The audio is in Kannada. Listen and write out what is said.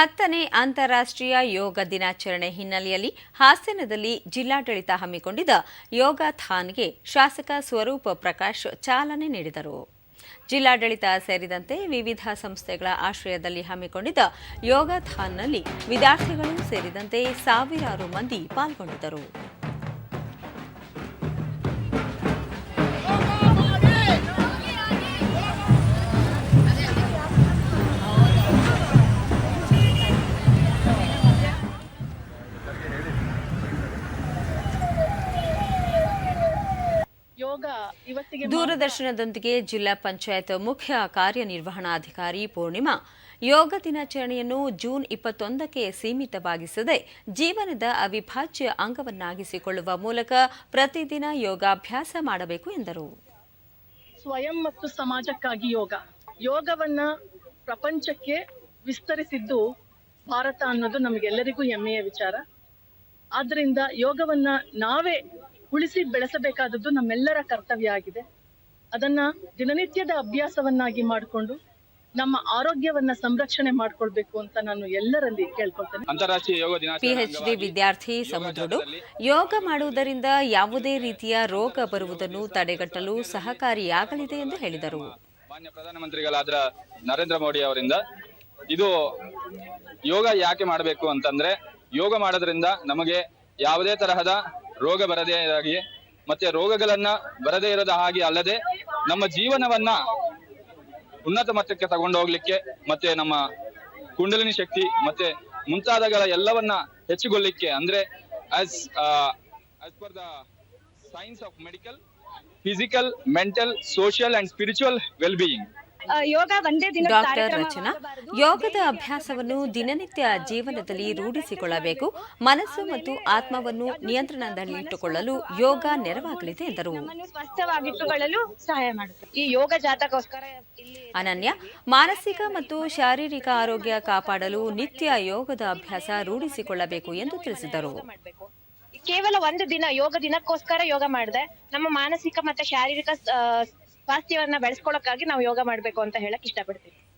ಹತ್ತನೇ ಅಂತಾರಾಷ್ಟ್ರೀಯ ಯೋಗ ದಿನಾಚರಣೆ ಹಿನ್ನೆಲೆಯಲ್ಲಿ ಹಾಸನದಲ್ಲಿ ಜಿಲ್ಲಾಡಳಿತ ಹಮ್ಮಿಕೊಂಡಿದ್ದ ಯೋಗಾಥಾನ್ಗೆ ಶಾಸಕ ಸ್ವರೂಪ ಪ್ರಕಾಶ್ ಚಾಲನೆ ನೀಡಿದರು. ಜಿಲ್ಲಾಡಳಿತ ಸೇರಿದಂತೆ ವಿವಿಧ ಸಂಸ್ಥೆಗಳ ಆಶ್ರಯದಲ್ಲಿ ಹಮ್ಮಿಕೊಂಡಿದ್ದ ಯೋಗಾಥಾನ್ನಲ್ಲಿ ವಿದ್ಯಾರ್ಥಿಗಳು ಸೇರಿದಂತೆ ಸಾವಿರಾರು ಮಂದಿ ಪಾಲ್ಗೊಂಡಿದ್ದರು. ಯೋಗ ಇವತ್ತಿಗೆ ದೂರದರ್ಶನದೊಂದಿಗೆ ಜಿಲ್ಲಾ ಪಂಚಾಯತ್ ಮುಖ್ಯ ಕಾರ್ಯನಿರ್ವಹಣಾಧಿಕಾರಿ ಪೂರ್ಣಿಮಾ. ಯೋಗ ದಿನಾಚರಣೆಯನ್ನು ಜೂನ್ ಇಪ್ಪತ್ತೊಂದಕ್ಕೆ ಸೀಮಿತವಾಗಿಸದೆ ಜೀವನದ ಅವಿಭಾಜ್ಯ ಅಂಗವನ್ನಾಗಿಸಿಕೊಳ್ಳುವ ಮೂಲಕ ಪ್ರತಿದಿನ ಯೋಗಾಭ್ಯಾಸ ಮಾಡಬೇಕು ಎಂದರು. ಸ್ವಯಂ ಮತ್ತು ಸಮಾಜಕ್ಕಾಗಿ ಯೋಗ. ಯೋಗವನ್ನ ಪ್ರಪಂಚಕ್ಕೆ ವಿಸ್ತರಿಸಿದ್ದು ಭಾರತ ಅನ್ನೋದು ನಮಗೆಲ್ಲರಿಗೂ ಹೆಮ್ಮೆಯ ವಿಚಾರ. ಆದ್ದರಿಂದ ಯೋಗವನ್ನ ನಾವೇ ಉಳಿಸಿ ಬೆಳೆಸಬೇಕಾದದ್ದು ನಮ್ಮೆಲ್ಲರ ಕರ್ತವ್ಯ ಆಗಿದೆ. ಅದನ್ನ ದಿನನಿತ್ಯದ ಅಭ್ಯಾಸವನ್ನಾಗಿ ಮಾಡಿಕೊಂಡು ನಮ್ಮ ಆರೋಗ್ಯವನ್ನ ಸಂರಕ್ಷಣೆ ಮಾಡ್ಕೊಳ್ಬೇಕು ಅಂತ ನಾನು ಎಲ್ಲರಲ್ಲಿ ಕೇಳ್ಕೊಳ್ತೇನೆ. ಅಂತಾರಾಷ್ಟ್ರೀಯ ಯೋಗ ದಿನ ಪಿಎಚ್ ಡಿ ವಿದ್ಯಾರ್ಥಿ ಸಮುದ್ರಡು ಯೋಗ ಮಾಡುವುದರಿಂದ ಯಾವುದೇ ರೀತಿಯ ರೋಗ ಬರುವುದನ್ನು ತಡೆಗಟ್ಟಲು ಸಹಕಾರಿಯಾಗಲಿದೆ ಎಂದು ಹೇಳಿದರು. ಮಾನ್ಯ ಪ್ರಧಾನಮಂತ್ರಿಗಳಾದ ನರೇಂದ್ರ ಮೋದಿ ಅವರಿಂದ ಇದು ಯೋಗ ಯಾಕೆ ಮಾಡಬೇಕು ಅಂತಂದ್ರೆ ಯೋಗ ಮಾಡೋದ್ರಿಂದ ನಮಗೆ ಯಾವುದೇ ತರಹದ ರೋಗ ಬರದೇ ಹಾಗೆ ಮತ್ತೆ ರೋಗಗಳನ್ನ ಬರದೇ ಇರದ ಹಾಗೆ ಅಲ್ಲದೆ ನಮ್ಮ ಜೀವನವನ್ನ ಉನ್ನತ ಮಟ್ಟಕ್ಕೆ ತಗೊಂಡು ಹೋಗ್ಲಿಕ್ಕೆ ಮತ್ತೆ ನಮ್ಮ ಕುಂಡಲಿನಿ ಶಕ್ತಿ ಮತ್ತೆ ಮುಂತಾದಗಳ ಎಲ್ಲವನ್ನ ಹೆಚ್ಚುಗೊಳ್ಳಿಕ್ಕೆ ಅಂದ್ರೆ as as per the science of medical physical mental social and spiritual well being yoga ಒಂದೇ ದಿನ ಡಾಕ್ಟರ್ ರಚನಾ ಯೋಗದ ಅಭ್ಯಾಸವನ್ನು ದಿನನಿತ್ಯ ಜೀವನದಲ್ಲಿ ರೂಢಿಸಿಕೊಳ್ಳಬೇಕು ಮನಸ್ಸು ಮತ್ತು ಆತ್ಮವನ್ನು ನಿಯಂತ್ರಣದಲ್ಲಿಟ್ಟುಕೊಳ್ಳಲು ಯೋಗ ನೆರವಾಗಲಿದೆ ಎಂದರು. ಸ್ವಸ್ಥವಾಗಿಟ್ಟುಕೊಳ್ಳಲು ಸಹಾಯ ಮಾಡುತ್ತೆ. ಈ ಯೋಗ ಜಾತಕೋಸ್ಕರ ಅನನ್ಯ ಮಾನಸಿಕ ಮತ್ತು ಶಾರೀರಿಕ ಆರೋಗ್ಯ ಕಾಪಾಡಲು ನಿತ್ಯ ಯೋಗದ ಅಭ್ಯಾಸ ರೂಢಿಸಿಕೊಳ್ಳಬೇಕು ಎಂದು ತಿಳಿಸಿದರು. ಕೇವಲ ಒಂದು ದಿನ ಯೋಗ ದಿನಕ್ಕೋಸ್ಕರ ಯೋಗ ಮಾಡಿದೆ. ನಮ್ಮ ಮಾನಸಿಕ ಮತ್ತು ಶಾರೀರಿಕ ಸ್ವಾಸ್ಥ್ಯವನ್ನ ಬೆಳೆಸ್ಕೊಳ್ಳೋಕ್ಕಾಗಿ ನಾವು ಯೋಗ ಮಾಡ್ಬೇಕು ಅಂತ ಹೇಳಕ್ ಇಷ್ಟಪಡ್ತೀನಿ.